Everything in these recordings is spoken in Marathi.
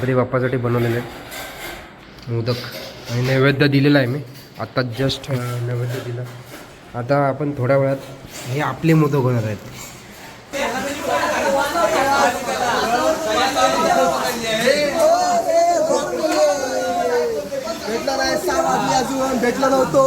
गणपती बाप्पासाठी बनवलेले आहेत मोदक. आणि नैवेद्य दिलेला आहे मी. आत्ता जस्ट नैवेद्य दिलं. आता आपण थोड्या वेळात हे आपले मोदक होणार आहेत. नाही भेटला नव्हतो.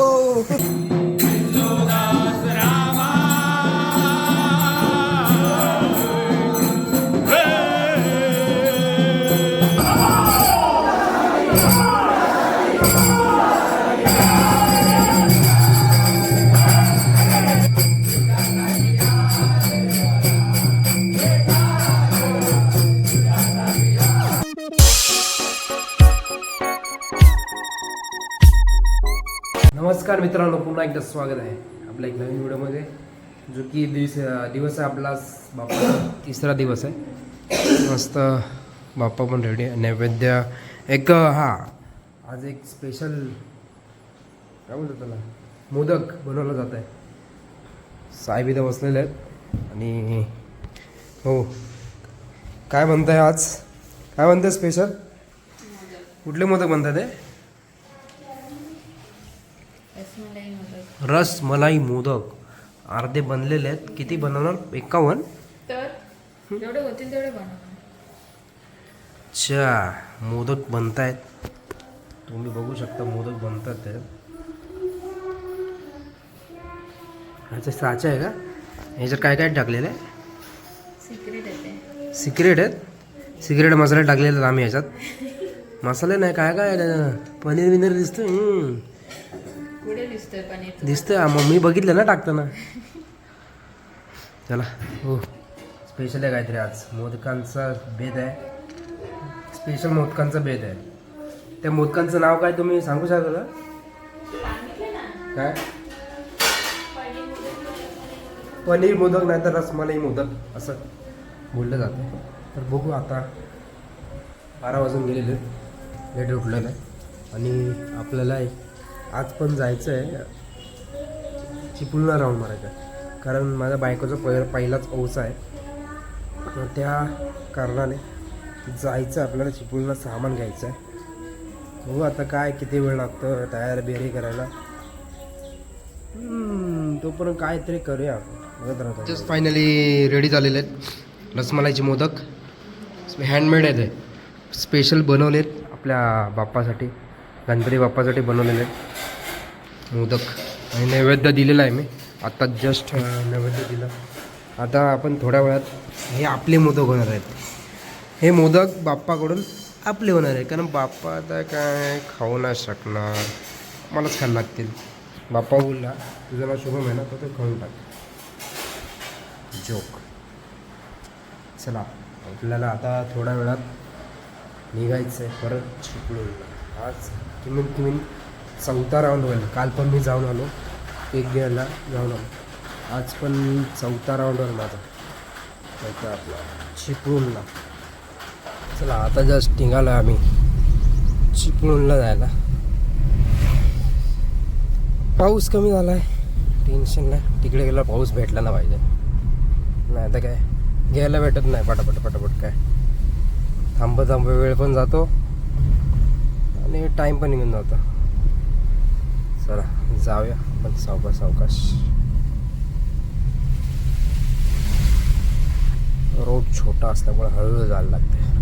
पुन्हा एकदा स्वागत आहे आपल्या एक नवीन व्हिडिओमध्ये. जो की दिवस दिवस आहे आपला बाप्पा. तिसरा दिवस आहे. मस्त बाप्पा पण रेडी नैवेद्य. एक हां आज एक स्पेशल काय बोलतो त्याला? मोदक बनवलं जात आहे. साहेब इथं बसलेले आहेत. आणि हो. काय म्हणताय आज? काय म्हणताय स्पेशल कुठले मोदक म्हणतात ते रस मलाई मोदक. अर्धे बनलेले आहेत. किती बनवणार? एकावन्न. तर जेवढे होतील तेवढे बनवा अच्छा मोदक बनतायत. तुम्ही बघू शकता मोदक बनतात ते. ह्याचं साचा आहे का? ह्याच्यात काय काय टाकलेलं आहे? सिक्रेट आहे सिक्रेट आहेत? सिक्रेट मसाले टाकलेले आहेत आम्ही ह्याच्यात. मसाले नाही काय काय? पनीर विनीर दिसतं. पुढे दिसतंय मग मी बघितलं ना टाकताना. चला हो. स्पेशल आहे काहीतरी आज. मोदकांचा बेद आहे. स्पेशल मोदकांचा बेद आहे. त्या मोदकांचं नाव काय तुम्ही सांगू शकता? का काय? पनीर मोदक नाही तर रसमलाई मोदक असं बोललं जातं. तर बघू आता. बारा वाजून गेलेले. लेट उठलेलं आहे. आणि आपल्याला एक- आज पण जायचं आहे चिपळूणला राऊंड मारायचं. कारण माझ्या बायकोचा पहिला पहिलाच ओसा आहे. तर त्या कारणाने जायचं आपल्याला चिपळूणला सामान घ्यायचं आहे बघू आता काय किती वेळ लागतं तयार बियारी करायला. तोपर्यंत काहीतरी करूया आपण. जस्ट फायनली रेडी झालेले आहेत. रसमलाईचे मोदक. हँडमेड आहेत. स्पेशल स्पेशल बनवलेत आपल्या बाप्पासाठी. गणपती बाप्पासाठी बनवलेले आहेत. मोदक. आणि नैवेद्य दिलेला आहे मी. आत्ता जस्ट नैवेद्य दिलं. आता आपण थोड्या वेळात हे आपले मोदक होणार आहेत. हे मोदक बाप्पाकडून आपले होणार आहे. कारण बाप्पा आता काय खाऊ नाही शकणार. मलाच खायला लागतील. बाप्पा बोलला तुझं नाव शुभम आहे ना तर ते खाऊन टाक. जोक चला आपल्याला आता थोड्या वेळात निघायचं आहे परत चिपळूणला आज किमीन किमीन चौथा राऊंड होईल काल पण मी जाऊन आलो. एक गेअरला जाऊन आलो. आज पण चौथा राऊंड होईल माझा. चौथा आपला चिपळूणला. चला आता जस्ट निघालो आम्ही. चिपळूणला जायला. पाऊस कमी झाला आहे टेन्शन नाही. तिकडे गेला पाऊस भेटला ना पाहिजे. नाही तर काय? घ्यायला भेटत नाही. पटापट पटापट काय? थांब थांब वेळ पण जातो. आणि टाईम पण निघून जातो. जाऊया. पण सावकाश सावकाश. रोड छोटा असल्यामुळे हळूहळू जायला लागते.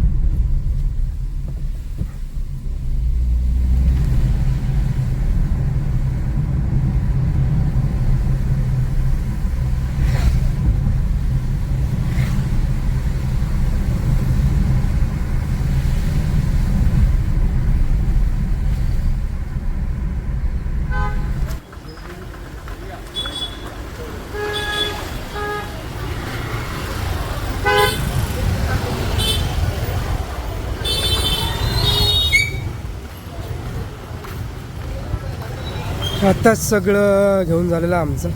आताच सगळं घेऊन झालेलं आमचं.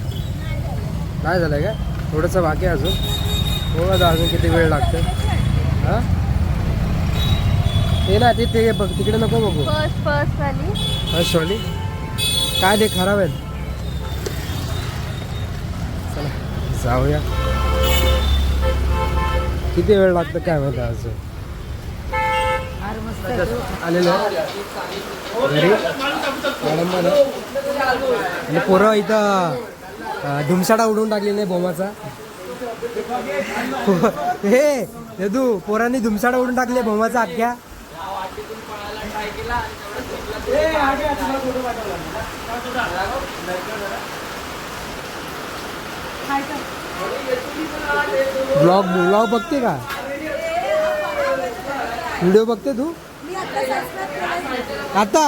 काय झालं काय? थोडंसं बाकी आहे अजून. हो आता अजून किती वेळ लागतं हां? ते ना ते ते बघ तिकडे नको बघू. फर्स्ट फर्स्ट वाली. हर्षवाली काय ते खराब आहेत? चला जाऊया. किती वेळ लागतं काय माहिती अजून आर मस्त आता just आलेलो आहे. घरी आणि म्हणजे पोरं इथं धुमसाडा उडवून टाकलेला नाही बोमाचा. हे यदू पोरांनी धुमसाडा उडून टाकले बोमाचा अख्ख्या. ब्लॉग ब्लॉग बघते का? व्हिडिओ बघते तू? आता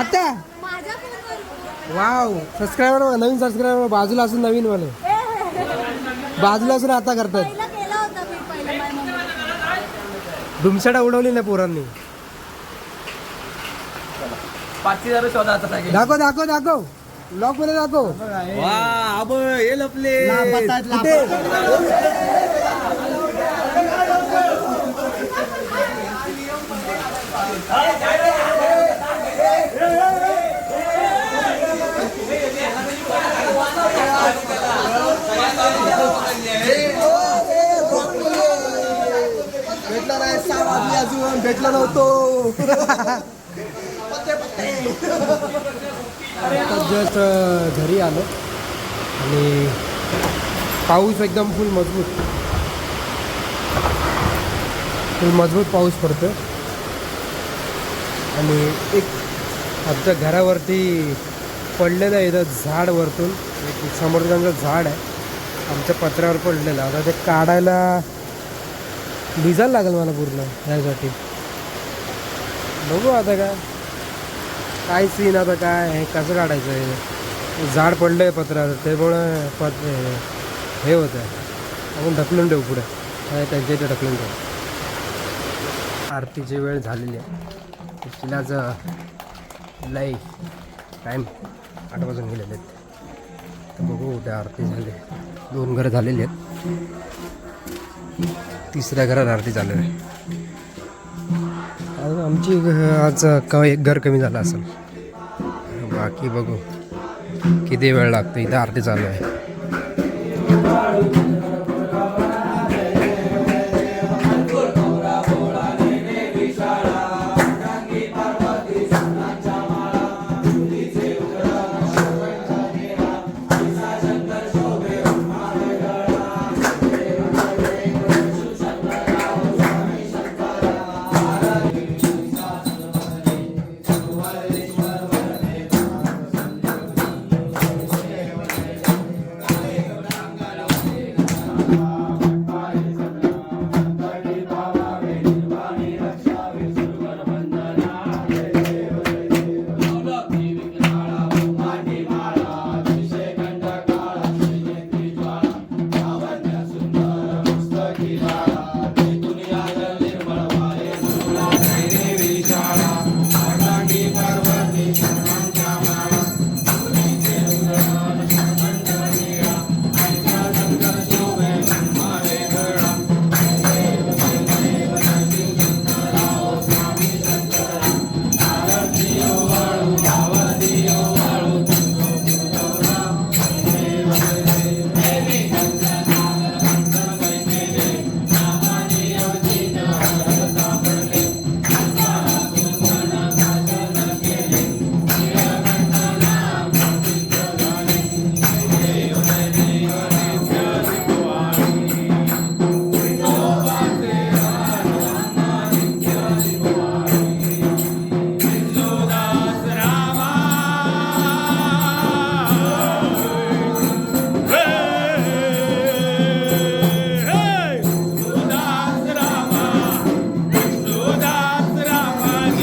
आता? वाव. सबस्क्रायबर नवीन सबस्क्रायबर बाजूला असून नवीन वाले. बाजूला असून आता करतात. धुमसाडा उडवली ना पोरांनी. दाखव दाखव दाखव. ब्लॉगमध्ये दाखव. हे लपले भेटला नाही सहा वाजली अजून भेटला नव्हतो. जस्ट घरी आलो. आणि पाऊस एकदम फुल मजबूत. फुल मजबूत पाऊस पडतो आणि एक आमच्या घरावरती पडलेलं आहे इथं झाड वरतून. एक समोरचं झाड आहे. आमच्या पत्र्यावर पडलेलं. आता ते काढायला भिजायला लागेल मला पूर्ण यासाठी बघू आता काय. काय सीन आता काय हे कसं काढायचं आहे झाड पडलं आहे पत्रावर. त्यामुळं पत हे होतं आहे आपण ढकलून ठेवू पुढे. त्यांच्या इथे ढकलून ठेवू. आरतीची वेळ झालेली आहे. तिलाच लई टाईम आठ वाजून गेलेले आहेत. तर बघू उद्या आरती झाली. दोन घरं झालेली आहेत. तिसऱ्या घरात आरती चालू आहे. आमची आज क एक घर कमी झालं असेल. बाकी बघू. किती वेळ लागतो? इथं आरती चालू आहे.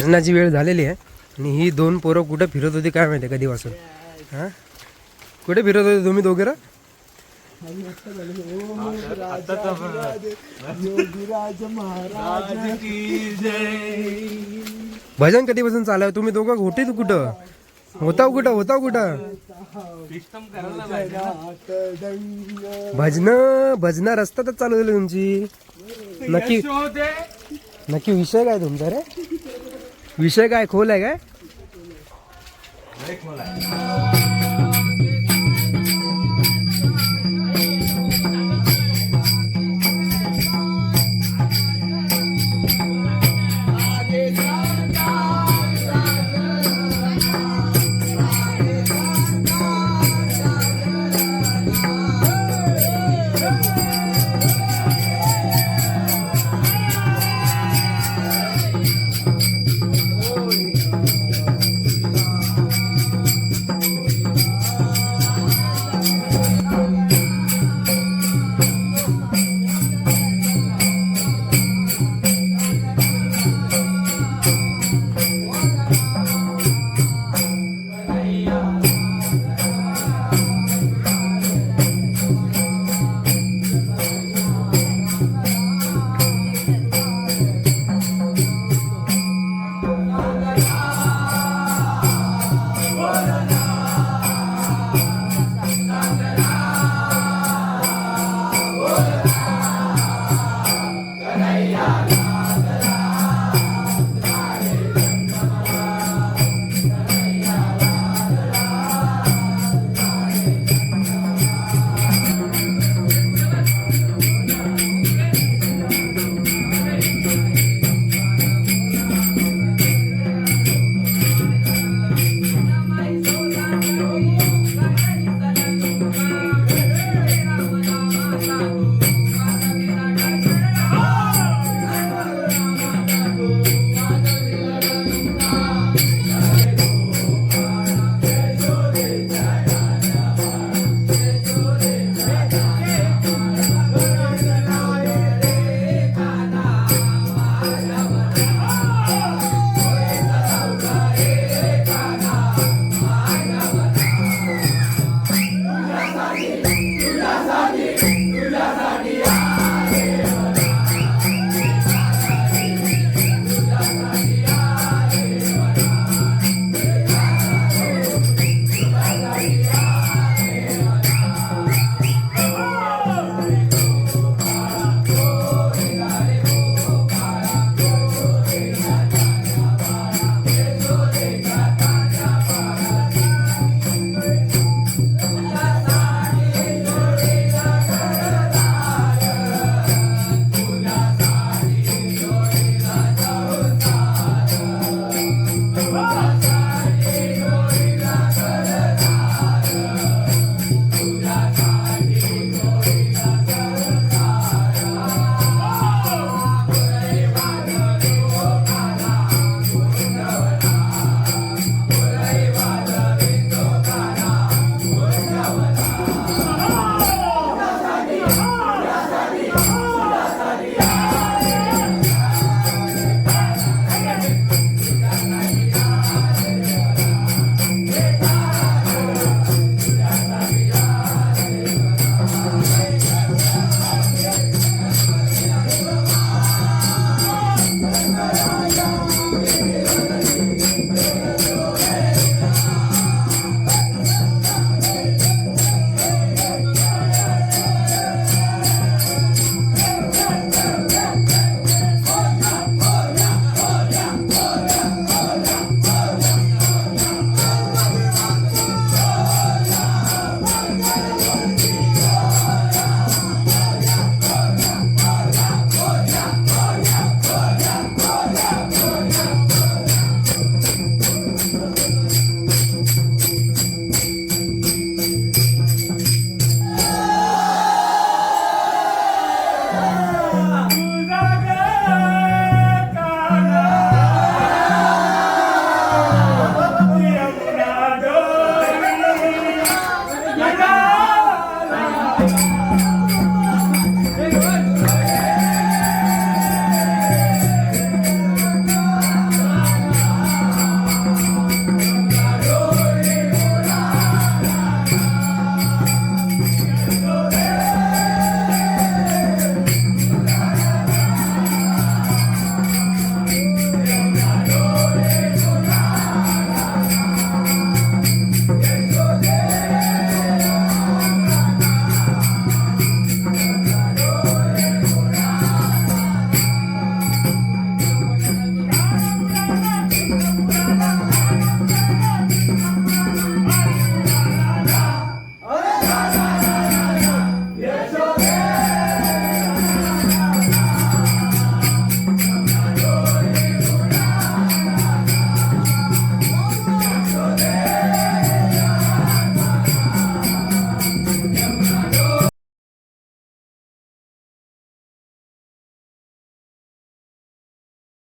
भजनाची वेळ झालेली आहे. आणि ही दोन पोरं कुठं फिरत होती काय माहिती कधीपासून हां? कुठे फिरत होते तुम्ही दोघे भजन कधीपासून चालू आहे? तुम्ही दोघं होते कुठं? होता कुठं? होता कुठं? भजन भजन रस्ता तर चालू झाली तुमची. नक्की नक्की विषय काय तुमचा रे? विषय काय खोल आहे काय?